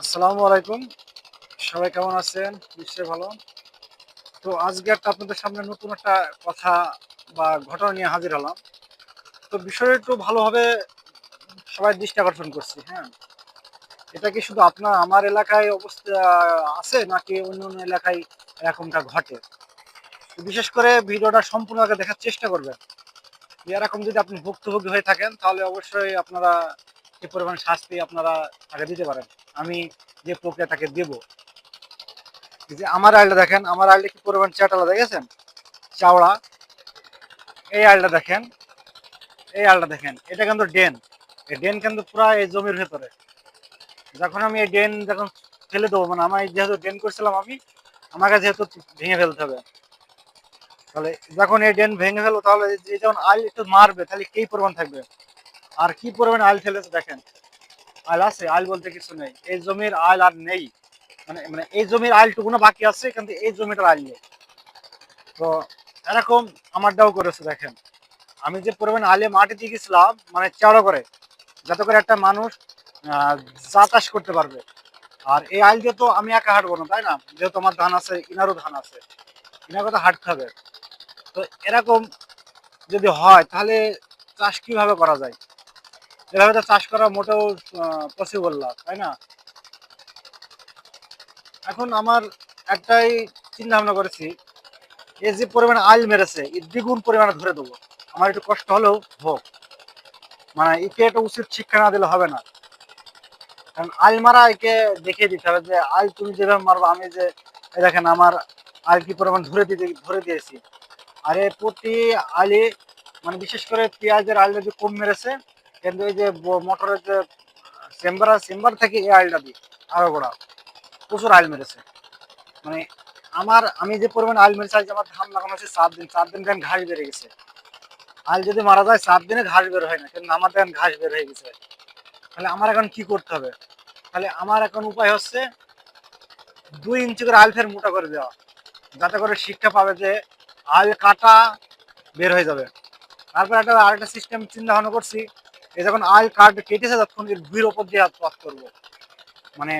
আসসালামু আলাইকুম। সবাই কেমন আছেন? নিশ্চয়ই ভালো। তো আজকে একটা আপনাদের সামনে নতুন একটা কথা বা ঘটনা নিয়ে হাজির হলাম। তো বিষয়টা একটু ভালোভাবে সবাই দৃষ্টি আকর্ষণ করছি হ্যাঁ। এটা কি শুধু আপনার, আমার এলাকায় অবস্থা আছে নাকি অন্য অন্য এলাকায় এরকমটা ঘটে? বিশেষ করে ভিডিওটা সম্পূর্ণ আগে দেখার চেষ্টা করবেন। এরকম যদি আপনি ভুক্তভোগী হয়ে থাকেন, তাহলে অবশ্যই আপনারা কি পরিমাণ শাস্তি আপনারা আগে দিতে পারেন। আমি যে প্রক্রিয়া তাকে দেব। যে আমার আইলটা দেখেন, আমার আইলটা কি পরিমাণ চাটালা দেখেছেন? চাওড়া। এই আইলটা দেখেন, এই আইলটা দেখেন, এটা কিন্তু ডেন এই ডেন কিন্তু পুরা এই জমির ভেতরে। যখন আমি এই ডেন যখন ফেলে দেবো মানে আমার যেহেতু ডেন করছিলাম আমি, আমাকে যেহেতু ভেঙে ফেলতে হবে। তাহলে যখন এই ডেন ভেঙে ফেলব, তাহলে যখন আইল একটু মারবে, তাহলে কি পরিমাণ থাকবে? আর কি পরিমাণ আইল ফেলেছে, দেখেন। আইল আছে আইল বলতে কিছু নেই। এই জমির আইল আর নেই। মানে মানে এই জমির আইলটুকুনো বাকি আছে, কিন্তু এই জমিটার আইল নেই। তো এরকম আমারটাও করেছে, দেখেন। আমি যে পরিমাণ আইলে মাটি দিয়ে গেছিলাম মানে চড়া করে, যাতে করে একটা মানুষ চাষ করতে পারবে। আর এই আইল দিয়ে তো আমি একা হাঁটবো না, তাই না? যেহেতু আমার ধান আছে, ইনারও ধান আছে। ইনারও তো হাঁটতে হবে। তো এরকম যদি হয়, তাহলে চাষ কীভাবে করা যায়? এভাবে তো চাষ করা মোটেও পসিবল না, তাই না? এখন আমার একটাই চিন্তা ভাবনা করেছি, এই যে পরিমাণে আইল মেরেছে দ্বিগুণ পরিমাণে ধরে দেবো। আমার একটু কষ্ট হলেও হোক। মানে একে একটা উচিত শিক্ষা না দিলে হবে না। কারণ আইল মারা একে দেখিয়ে দিতে হবে যে, আইল তুমি যেভাবে মারবো, আমি যে দেখেন আমার আইল কি পরিমাণ ধরে দিতে, ধরে দিয়েছি। আর এর প্রতি আইলে মানে বিশেষ করে পেঁয়াজের আইলটা যে কম মেরেছে কিন্তু এই যে মোটরের যে চেম্বার চেম্বার থেকে এই আইলটা দিই, আরও গোড়া প্রচুর আইল মেরেছে। মানে আমার, আমি যে পরিমাণ আইল মেরেছি আমার ধান লাগানো হচ্ছে সাত দিন সাত দিন কেন ঘাস বেড়ে গেছে। আইল যদি মারা যায়, সাত দিনে ঘাস বের হয় না, কিন্তু আমার দেখেন ঘাস বের হয়ে গেছে। তাহলে আমার এখন কি করতে হবে? তাহলে আমার এখন উপায় হচ্ছে দুই ইঞ্চি করে আইল ফের মোটা করে দেওয়া, যাতে করে শিক্ষা পাবে যে আইল কাটা বের হয়ে যাবে। তারপর একটা, আরেকটা সিস্টেম চিন্তা ভাবনা করছি এই যখন আইল কাট কেটেছে, তখন এর ভুঁড়ির ওপর দিয়ে পথ করব। মানে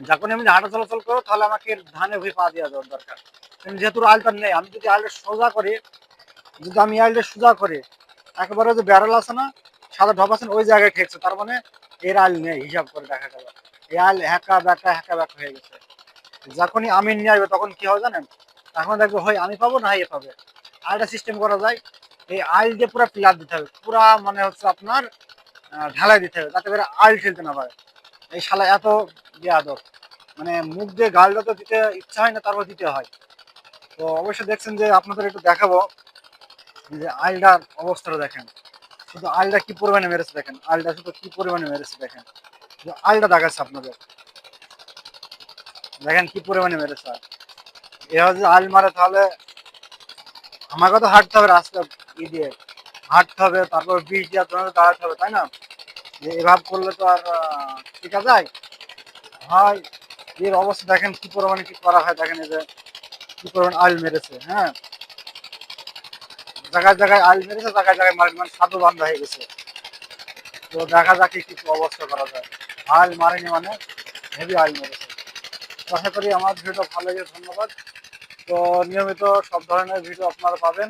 যখন আমি হাঁটা চলাচল করব, তাহলে আমাকে ধানে ভুঁই পা দেওয়া যাওয়ার দরকার। যেহেতু আইলটা নেই, আমি যদি আইলটা সোজা করি, যদি আমি আইলটা সোজা করি, একেবারে যে ব্যারেল আছে না, সাদা ঢপ আছে ওই জায়গায় ঠেকছে। তার মানে এর আইল নেই, হিসাব করে দেখা গেল। এই আইল হ্যাকা ব্যাকা হ্যাকা ব্যাকা হয়ে গেছে। যখনই আমি নিয়ে আসবে, তখন কি হবে জানেন? তখন দেখবে হয় আমি পাবো না, হয়, এ পাবে। আরেকটা সিস্টেম করা যায়। এই আইল দিয়ে পুরো পিলার দিতে হবে, পুরা মানে হচ্ছে আপনার ঢালাই দিতে হবে, যাতে করে আইল ঠেলতে না পারে। এই শালা এত বেয়াদব। মানে মুখ দিয়ে গালটা তো দিতে ইচ্ছা হয় না, তারপর দিতে হয়। তো অবশ্যই দেখছেন যে আপনাদের একটু দেখাবো, যে আইলটার অবস্থাটা দেখেন। শুধু আইলটা কি পরিমাণে মেরেছে দেখেন, আইলটা শুধু কি পরিমাণে মেরেছে দেখেন। আইলটা দেখাচ্ছে আপনাদের। দেখেন কি পরিমাণে মেরেছে। আইল। এভাবে যদি আইল মারে তাহলে আমাকে তো হাঁটতে হবে রাস্তা ই দিয়ে হাঁটতে হবে, তারপর বিষ দিয়ে দাঁড়াতে হবে, তাই না? এভাবে করলে তো আর টিকা যায়? হয় এর অবস্থা দেখেন কি পরিমাণে কি করা হয়, দেখেন এই যে কি পরিমাণ আইল মেরেছে হ্যাঁ? জায়গায় জায়গায় আইল মেরেছে, জায়গায় জায়গায় মারি মানে সাধু বান্ধা হয়ে গেছে। তো দেখা যাক কি অবস্থা করা যায়। আইল মারেনি মানে হেভি আইল মেরেছে। আশা করি আমার ভিডিওটা ভালো লেগে ধন্যবাদ। তো নিয়মিত সব ধরনের ভিডিও আপনারা পাবেন।